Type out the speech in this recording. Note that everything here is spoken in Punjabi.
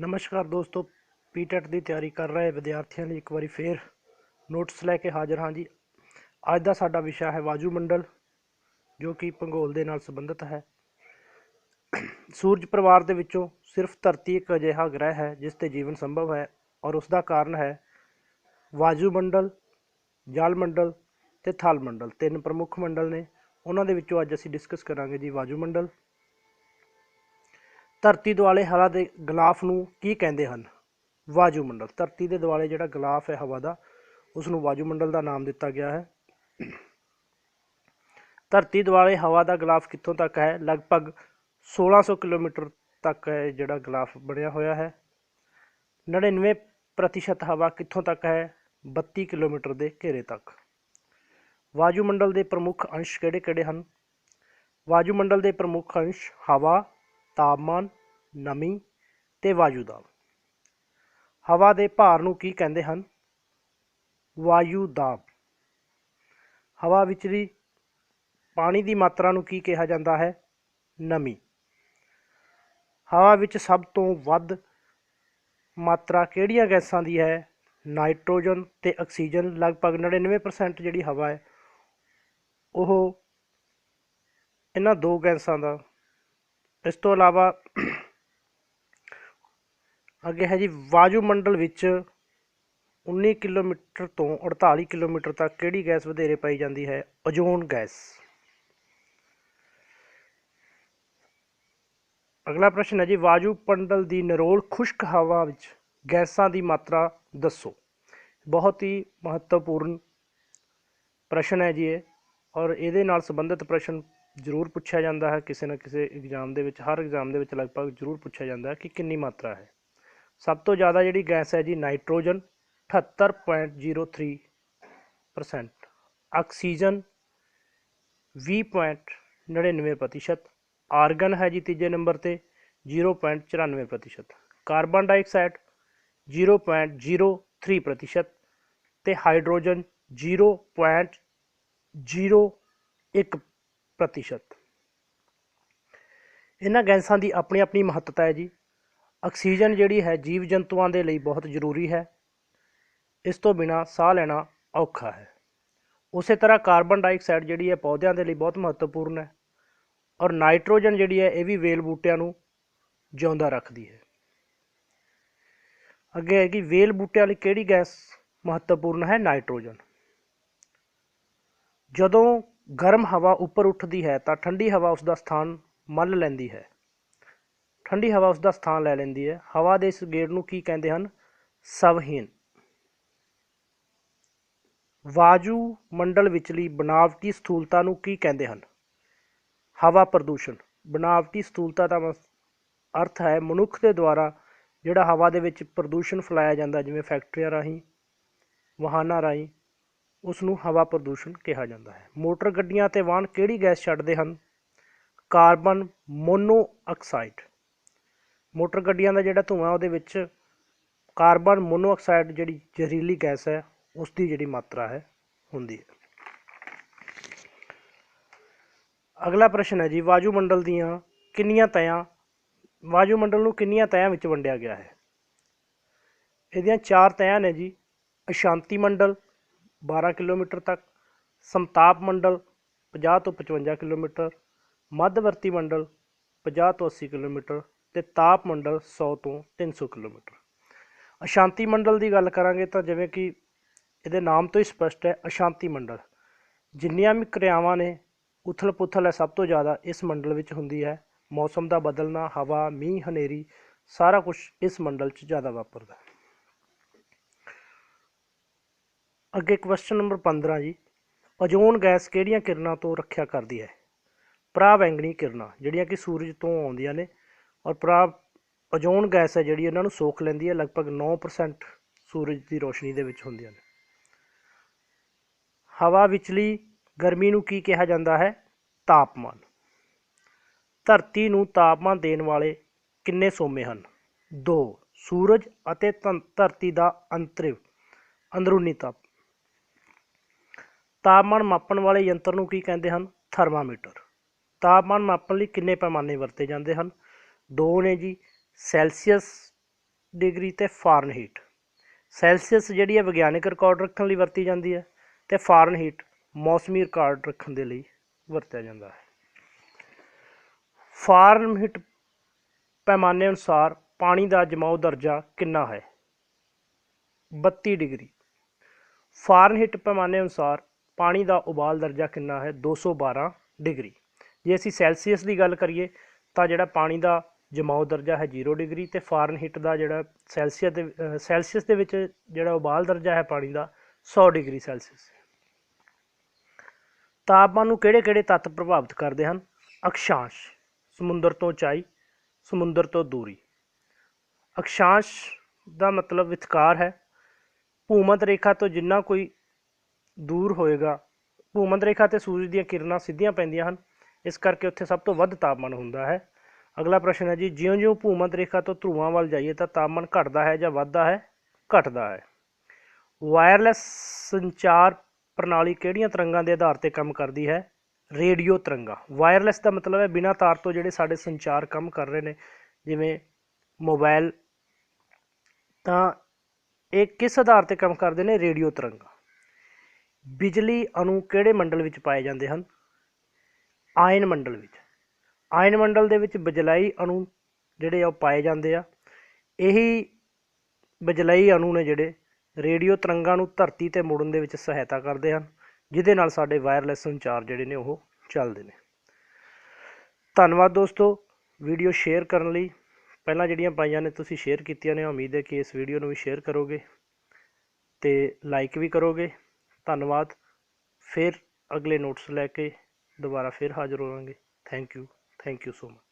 ਨਮਸਕਾਰ ਦੋਸਤੋ, ਪੀਟੈਟ ਦੀ ਤਿਆਰੀ ਕਰ ਰਹੇ ਵਿਦਿਆਰਥੀਆਂ ਲਈ ਇੱਕ ਵਾਰੀ ਫੇਰ ਨੋਟਸ ਲੈ ਕੇ ਹਾਜ਼ਰ ਹਾਂ ਜੀ। ਅੱਜ ਦਾ ਸਾਡਾ ਵਿਸ਼ਾ ਹੈ ਵਾਯੂਮੰਡਲ ਜੋ ਕਿ ਭੂਗੋਲ ਦੇ ਨਾਲ ਸੰਬੰਧਿਤ ਹੈ। ਸੂਰਜ ਪਰਿਵਾਰ ਦੇ ਵਿੱਚੋਂ ਸਿਰਫ ਧਰਤੀ ਇੱਕ ਅਜਿਹਾ ਗ੍ਰਹਿ ਹੈ, ਜਿਸ ਤੇ ਜੀਵਨ ਸੰਭਵ ਹੈ ਔਰ ਉਸ ਦਾ ਕਾਰਨ ਹੈ ਵਾਯੂ ਮੰਡਲ, ਜਲ ਮੰਡਲ ਤੇ ਥਲ ਮੰਡਲ। ਤਿੰਨ ਪ੍ਰਮੁੱਖ ਮੰਡਲ ਨੇ। ਉਹਨਾਂ ਦੇ ਵਿੱਚੋਂ ਅੱਜ ਅਸੀਂ ਡਿਸਕਸ ਕਰਾਂਗੇ ਜੀ ਵਾਯੂ ਮੰਡਲ। ਧਰਤੀ ਦੁਆਲੇ ਹਵਾ ਦੇ ਗਲਾਫ ਨੂੰ ਕੀ ਕਹਿੰਦੇ ਹਨ? ਵਾਯੂਮੰਡਲ ਧਰਤੀ ਦੇ ਦੁਆਲੇ ਜਿਹੜਾ ਗਲਾਫ ਹੈ ਹਵਾ ਦਾ ਉਸ ਨੂੰ ਵਾਯੂਮੰਡਲ ਦਾ ਨਾਮ ਦਿੱਤਾ ਗਿਆ ਹੈ। ਧਰਤੀ ਦੁਆਲੇ ਹਵਾ ਦਾ ਗਲਾਫ ਕਿੱਥੋਂ ਤੱਕ ਹੈ? ਲਗਭਗ 1600 ਕਿਲੋਮੀਟਰ ਤੱਕ ਹੈ ਜਿਹੜਾ ਗਲਾਫ ਬਣਿਆ ਹੋਇਆ ਹੈ। 99% ਪ੍ਰਤੀਸ਼ਤ ਹਵਾ ਕਿੱਥੋਂ ਤੱਕ ਹੈ? 32 ਕਿਲੋਮੀਟਰ ਦੇ ਘੇਰੇ ਤੱਕ। ਵਾਯੂਮੰਡਲ ਦੇ ਪ੍ਰਮੁੱਖ ਅੰਸ਼ ਕਿਹੜੇ-ਕਿਹੜੇ ਹਨ? ਵਾਯੂਮੰਡਲ ਦੇ ਪ੍ਰਮੁੱਖ ਅੰਸ਼ ਹਵਾ ਤਾਪਮਾਨ, ਨਮੀ ਤੇ ਵਾਯੂ ਦਾਬ ਹਵਾ ਦੇ ਭਾਰ ਨੂੰ ਕੀ ਕਹਿੰਦੇ ਹਨ? ਵਾਯੂ ਦਾਬ ਹਵਾ ਵਿਚਲੀ ਪਾਣੀ ਦੀ ਮਾਤਰਾ ਨੂੰ ਕੀ ਕਿਹਾ ਜਾਂਦਾ ਹੈ? ਨਮੀ। ਹਵਾ ਵਿੱਚ ਸਭ ਤੋਂ ਵੱਧ ਮਾਤਰਾ ਕਿਹੜੀਆਂ ਗੈਸਾਂ ਦੀ ਹੈ? ਨਾਈਟ੍ਰੋਜਨ ਤੇ ਆਕਸੀਜਨ, ਲਗਭਗ 99% ਜਿਹੜੀ ਹਵਾ ਹੈ, ਉਹ ਇਹਨਾਂ ਦੋ ਗੈਸਾਂ ਦਾ ਇਸ ਤੋਂ ਇਲਾਵਾ ਅੱਗੇ ਹੈ ਜੀ ਵਾਯੂਮੰਡਲ ਵਿੱਚ 19 ਕਿਲੋਮੀਟਰ ਤੋਂ 48 ਕਿਲੋਮੀਟਰ ਤੱਕ ਕਿਹੜੀ ਗੈਸ ਵਧੇਰੇ ਪਾਈ ਜਾਂਦੀ ਹੈ? Ozone gas. ਅਗਲਾ ਪ੍ਰਸ਼ਨ ਹੈ ਜੀ ਵਾਯੂਮੰਡਲ ਦੀ ਨਿਰੋਲ ਖੁਸ਼ਕ ਹਵਾ ਵਿੱਚ ਗੈਸਾਂ ਦੀ ਮਾਤਰਾ ਦੱਸੋ। ਬਹੁਤ ਹੀ ਮਹੱਤਵਪੂਰਨ ਪ੍ਰਸ਼ਨ ਹੈ ਜੀ ਇਹ, ਔਰ ਇਹਦੇ ਨਾਲ ਸੰਬੰਧਿਤ ਪ੍ਰਸ਼ਨ ਜ਼ਰੂਰ ਪੁੱਛਿਆ ਜਾਂਦਾ ਹੈ, ਕਿਸੇ ਨਾ ਕਿਸੇ ਇਗਜ਼ਾਮ ਦੇ ਵਿੱਚ, ਹਰ ਇਗਜ਼ਾਮ ਦੇ ਵਿੱਚ ਲਗਭਗ ਜ਼ਰੂਰ ਪੁੱਛਿਆ ਜਾਂਦਾ ਹੈ ਕਿ ਕਿੰਨੀ ਮਾਤਰਾ ਹੈ। ਸਭ ਤੋਂ ਜ਼ਿਆਦਾ ਜਿਹੜੀ ਗੈਸ ਹੈ ਜੀ, ਨਾਈਟ੍ਰੋਜਨ 78.03% ਆਕਸੀਜਨ 20.99% ਆਰਗਨ ਹੈ ਜੀ ਤੀਜੇ ਨੰਬਰ ਤੇ 0.94% ਕਾਰਬਨ ਡਾਈਆਕਸਾਈਡ 0.03% ਤੇ ਹਾਈਡਰੋਜਨ 0.01 ਪ੍ਰਤੀਸ਼ਤ ਇਹਨਾਂ ਗੈਸਾਂ ਦੀ ਆਪਣੀ ਆਪਣੀ ਮਹੱਤਤਾ ਹੈ ਜੀ ਆਕਸੀਜਨ ਜਿਹੜੀ ਹੈ ਜੀਵ ਜੰਤੂਆਂ ਦੇ ਲਈ ਬਹੁਤ ਜ਼ਰੂਰੀ ਹੈ ਇਸ ਤੋਂ ਬਿਨਾ ਸਾਹ ਲੈਣਾ ਔਖਾ ਹੈ ਉਸੇ ਤਰ੍ਹਾਂ ਕਾਰਬਨ ਡਾਈਆਕਸਾਈਡ ਜਿਹੜੀ ਹੈ ਪੌਦਿਆਂ ਦੇ ਲਈ ਬਹੁਤ ਮਹੱਤਵਪੂਰਨ ਹੈ ਔਰ ਨਾਈਟ੍ਰੋਜਨ ਜਿਹੜੀ ਹੈ ਇਹ ਵੀ ਵੇਲ ਬੂਟਿਆਂ ਨੂੰ ਜਿਉਂਦਾ ਰੱਖਦੀ ਹੈ ਅੱਗੇ ਹੈ ਕਿ ਵੇਲ ਬੂਟਿਆਂ ਲਈ ਕਿਹੜੀ ਗੈਸ ਮਹੱਤਵਪੂਰਨ ਹੈ ਨਾਈਟ੍ਰੋਜਨ ਜਦੋਂ ਗਰਮ ਹਵਾ ਉੱਪਰ ਉੱਠਦੀ ਹੈ ਤਾਂ ਠੰਡੀ ਹਵਾ ਉਸ ਦਾ ਸਥਾਨ ਮੱਲ ਲੈਂਦੀ ਹੈ। ਠੰਡੀ ਹਵਾ ਉਸ ਦਾ ਸਥਾਨ ਲੈ ਲੈਂਦੀ ਹੈ। ਹਵਾ ਦੇ ਇਸ ਗੇੜ ਨੂੰ ਕੀ ਕਹਿੰਦੇ ਹਨ? ਸਵਹੀਨ ਵਾਯੂ ਮੰਡਲ ਵਿਚਲੀ ਬਨਾਵਟੀ ਸਥੂਲਤਾ ਨੂੰ ਕੀ ਕਹਿੰਦੇ ਹਨ? ਹਵਾ ਪ੍ਰਦੂਸ਼ਣ। ਬਨਾਵਟੀ ਸਥੂਲਤਾ ਦਾ ਮਸ- ਅਰਥ ਹੈ ਮਨੁੱਖ ਦੇ ਦੁਆਰਾ ਜਿਹੜਾ ਹਵਾ ਦੇ ਵਿੱਚ ਪ੍ਰਦੂਸ਼ਣ ਫੈਲਾਇਆ ਜਾਂਦਾ, ਜਿਵੇਂ ਫੈਕਟਰੀਆਂ ਰਾਹੀਂ, ਵਾਹਨਾਂ ਰਾਹੀਂ ਉਸ ਨੂੰ ਹਵਾ ਪ੍ਰਦੂਸ਼ਣ ਕਿਹਾ ਜਾਂਦਾ ਹੈ। ਮੋਟਰ ਗੱਡੀਆਂ ਅਤੇ ਵਾਹਨ ਕਿਹੜੀ ਗੈਸ ਛੱਡਦੇ ਹਨ? Carbon monoxide. ਮੋਟਰ ਗੱਡੀਆਂ ਦਾ ਜਿਹੜਾ ਧੂਆਂ ਉਹਦੇ ਵਿੱਚ ਕਾਰਬਨ ਮੋਨੋਆਕਸਾਈਡ ਜਿਹੜੀ ਜ਼ਹਿਰੀਲੀ ਗੈਸ ਹੈ ਉਸ ਦੀ ਜਿਹੜੀ ਮਾਤਰਾ ਹੈ, ਹੁੰਦੀ ਹੈ। ਅਗਲਾ ਪ੍ਰਸ਼ਨ ਹੈ ਜੀ, ਵਾਯੂ ਮੰਡਲ ਦੀਆਂ ਕਿੰਨੀਆਂ ਤਹਾਂ ਵਾਯੂਮੰਡਲ ਨੂੰ ਕਿੰਨੀਆਂ ਤਹਾਂ ਵਿੱਚ ਵੰਡਿਆ ਗਿਆ ਹੈ? ਇਹਦੀਆਂ ਚਾਰ ਤਹਾਂ ਨੇ ਜੀ, ਅਸ਼ਾਂਤੀ ਮੰਡਲ 12 ਕਿਲੋਮੀਟਰ ਤੱਕ, ਸੰਤਾਪ ਮੰਡਲ 50 ਤੋਂ 55 ਕਿਲੋਮੀਟਰ, ਮੱਧਵਰਤੀ ਮੰਡਲ 50 ਤੋਂ 80 ਕਿਲੋਮੀਟਰ ਤੇ ਤਾਪ ਮੰਡਲ 100 ਤੋਂ 300 ਕਿਲੋਮੀਟਰ। ਅਸ਼ਾਂਤੀ ਮੰਡਲ ਦੀ ਗੱਲ ਕਰਾਂਗੇ ਤਾਂ ਜਿਵੇਂ ਕਿ ਇਹਦੇ ਨਾਮ ਤੋਂ ਹੀ ਸਪਸ਼ਟ ਹੈ, ਅਸ਼ਾਂਤੀ ਮੰਡਲ। ਜਿੰਨੀਆਂ ਵੀ ਕਿਰਿਆਵਾਂ ਨੇ ਉਥਲ ਪੁਥਲ ਹੈ, ਸਭ ਤੋਂ ਜ਼ਿਆਦਾ ਇਸ ਮੰਡਲ ਵਿੱਚ ਹੁੰਦੀ ਹੈ। ਮੌਸਮ ਦਾ ਬਦਲਣਾ, ਹਵਾ, ਮੀਂਹ, ਹਨੇਰੀ, ਸਾਰਾ ਕੁਝ ਇਸ ਮੰਡਲ 'ਚ ਜ਼ਿਆਦਾ ਵਾਪਰਦਾ ਹੈ। ਅੱਗੇ ਕੁਐਸਚਨ ਨੰਬਰ 15 ਜੀ। ਓਜ਼ੋਨ ਗੈਸ ਕਿਹੜੀਆਂ ਕਿਰਨਾਂ ਤੋਂ ਰੱਖਿਆ ਕਰਦੀ ਹੈ? ਪਰਾਵੈਂਗਣੀ ਕਿਰਨਾਂ, ਜਿਹੜੀਆਂ ਕਿ ਸੂਰਜ ਤੋਂ ਆਉਂਦੀਆਂ ਨੇ। ਔਰ ਪਰਾ ਓਜ਼ੋਨ ਗੈਸ ਹੈ ਜਿਹੜੀ ਉਹਨਾਂ ਨੂੰ ਸੋਖ ਲੈਂਦੀ ਹੈ, ਲਗਭਗ 9% ਸੂਰਜ ਦੀ ਰੋਸ਼ਨੀ ਦੇ ਵਿੱਚ ਹੁੰਦੀਆਂ ਨੇ। ਹਵਾ ਵਿਚਲੀ ਗਰਮੀ ਨੂੰ ਕੀ ਕਿਹਾ ਜਾਂਦਾ ਹੈ? ਤਾਪਮਾਨ। ਧਰਤੀ ਨੂੰ ਤਾਪਮਾਨ ਦੇਣ ਵਾਲੇ ਕਿੰਨੇ ਸੋਮੇ ਹਨ? ਦੋ, ਸੂਰਜ ਅਤੇ ਧਨ- ਧਰਤੀ ਦਾ ਅੰਤਰਿਵ ਅੰਦਰੂਨੀ ਤਾਪ ਤਾਪਮਾਨ ਮਾਪਣ ਵਾਲੇ ਯੰਤਰ ਨੂੰ ਕੀ ਕਹਿੰਦੇ ਹਨ? ਥਰਮਾਮੀਟਰ। ਤਾਪਮਾਨ ਮਾਪਣ ਲਈ ਕਿੰਨੇ ਪੈਮਾਨੇ ਵਰਤੇ ਜਾਂਦੇ ਹਨ? ਦੋ ਨੇ ਜੀ, ਸੈਲਸੀਅਸ ਡਿਗਰੀ ਤੇ ਫਾਰਨਹੀਟ। ਸੈਲਸੀਅਸ ਜਿਹੜੀ ਹੈ ਵਿਗਿਆਨਿਕ ਰਿਕਾਰਡ ਰੱਖਣ ਲਈ ਵਰਤੀ ਜਾਂਦੀ ਹੈ ਤੇ ਫਾਰਨਹੀਟ ਮੌਸਮੀ ਰਿਕਾਰਡ ਰੱਖਣ ਦੇ ਲਈ ਵਰਤਿਆ ਜਾਂਦਾ ਹੈ। ਫਾਰਨਹੀਟ ਪੈਮਾਨੇ ਅਨੁਸਾਰ ਪਾਣੀ ਦਾ ਜਮਾਓ ਦਰਜਾ ਕਿੰਨਾ ਹੈ? 32 ਡਿਗਰੀ। ਫਾਰਨਹੀਟ ਪੈਮਾਨੇ ਅਨੁਸਾਰ ਪਾਣੀ ਦਾ ਉਬਾਲ ਦਰਜਾ ਕਿੰਨਾ ਹੈ? 212 ਡਿਗਰੀ। ਜੇ ਅਸੀਂ ਸੈਲਸੀਅਸ ਦੀ ਗੱਲ ਕਰੀਏ, ਤਾਂ ਜਿਹੜਾ ਪਾਣੀ ਦਾ ਜਮਾਓ ਦਰਜਾ ਹੈ 0 ਡਿਗਰੀ ਤੇ ਫਾਰਨਹੀਟ ਦਾ ਜਿਹੜਾ ਸੈਲਸੀਅਸ ਦੇ ਸੈਲਸੀਅਸ ਦੇ ਵਿੱਚ ਜਿਹੜਾ ਉਬਾਲ ਦਰਜਾ ਹੈ ਪਾਣੀ ਦਾ 100 ਡਿਗਰੀ ਸੈਲਸੀਅਸ। ਤਾਪਮਾਨ ਨੂੰ ਕਿਹੜੇ-ਕਿਹੜੇ ਤੱਤ ਪ੍ਰਭਾਵਿਤ ਕਰਦੇ ਹਨ? ਅਕਸ਼ਾਂਸ਼, ਸਮੁੰਦਰ ਤੋਂ ਉਚਾਈ, ਸਮੁੰਦਰ ਤੋਂ ਦੂਰੀ। ਅਕਸ਼ਾਂਸ਼ ਦਾ ਮਤਲਬ ਵਿਚਕਾਰ ਹੈ। ਭੂਮਤ ਰੇਖਾ ਤੋਂ ਜਿੰਨਾ ਕੋਈ ਦੂਰ ਹੋਏਗਾ। ਭੂਮੱਧ ਰੇਖਾ ਤੇ ਸੂਰਜ ਦੀਆਂ ਕਿਰਨਾਂ ਸਿੱਧੀਆਂ ਪੈਂਦੀਆਂ ਹਨ। ਇਸ ਕਰਕੇ ਉੱਥੇ ਸਭ ਤੋਂ ਵੱਧ ਤਾਪਮਾਨ ਹੁੰਦਾ ਹੈ। ਅਗਲਾ ਪ੍ਰਸ਼ਨ ਹੈ ਜੀ, ਜਿਉਂ-ਜਿਉਂ ਭੂਮੱਧ ਰੇਖਾ ਤੋਂ ਧਰੂਆਂ ਵੱਲ ਜਾਈਏ ਤਾਂ ਤਾਪਮਾਨ ਘਟਦਾ ਹੈ ਜਾਂ ਵੱਧਦਾ ਹੈ? ਘਟਦਾ ਹੈ। ਵਾਇਰਲੈਸ ਸੰਚਾਰ ਪ੍ਰਣਾਲੀ ਕਿਹੜੀਆਂ ਤਰੰਗਾਂ ਦੇ ਆਧਾਰ ਤੇ ਕੰਮ ਕਰਦੀ ਹੈ? ਰੇਡੀਓ ਤਰੰਗਾਂ। ਵਾਇਰਲੈਸ ਦਾ ਮਤਲਬ ਹੈ ਬਿਨਾਂ ਤਾਰ ਤੋਂ ਜਿਹੜੇ ਸਾਡੇ ਸੰਚਾਰ ਕੰਮ ਕਰ ਰਹੇ ਨੇ, ਜਿਵੇਂ ਮੋਬਾਈਲ ਤਾਂ ਇਹ ਕਿਸ ਆਧਾਰ ਤੇ ਕੰਮ ਕਰਦੇ ਨੇ? ਰੇਡੀਓ ਤਰੰਗਾਂ। ਬਿਜਲੀ ਅਣੂ ਕਿਹੜੇ ਮੰਡਲ ਵਿੱਚ ਪਾਏ ਜਾਂਦੇ ਹਨ? ਆਇਨ ਮੰਡਲ ਵਿੱਚ। ਆਇਨ ਮੰਡਲ ਦੇ ਵਿੱਚ ਬਜਲਾਈ ਅਣੂ ਜਿਹੜੇ ਆ ਉਹ ਪਾਏ ਜਾਂਦੇ ਆ। ਇਹੀ ਬਜਲਾਈ ਅਣੂ ਨੇ ਜਿਹੜੇ ਰੇਡੀਓ ਤਰੰਗਾਂ ਨੂੰ ਧਰਤੀ ਤੇ ਮੋੜਨ ਦੇ ਵਿੱਚ ਸਹਾਇਤਾ ਕਰਦੇ ਹਨ, ਜਿਹਦੇ ਨਾਲ ਸਾਡੇ ਵਾਇਰਲੈਸ ਸੰਚਾਰ ਜਿਹੜੇ ਨੇ ਉਹ ਚੱਲਦੇ ਨੇ। ਧੰਨਵਾਦ ਦੋਸਤੋ, ਵੀਡੀਓ ਸ਼ੇਅਰ ਕਰਨ ਲਈ। ਪਹਿਲਾਂ ਜਿਹੜੀਆਂ ਪਾਈਆਂ ਨੇ ਤੁਸੀਂ ਸ਼ੇਅਰ ਕੀਤੀਆਂ ਨੇ, ਉਮੀਦ ਹੈ ਕਿ ਇਸ ਵੀਡੀਓ ਨੂੰ ਵੀ ਸ਼ੇਅਰ ਕਰੋਗੇ ਤੇ ਲਾਈਕ ਵੀ ਕਰੋਗੇ। ਧੰਨਵਾਦ। ਫਿਰ ਅਗਲੇ ਨੋਟਸ ਲੈ ਕੇ ਦੁਬਾਰਾ ਫਿਰ ਹਾਜ਼ਰ ਹੋਵਾਂਗੇ। Thank you thank you so much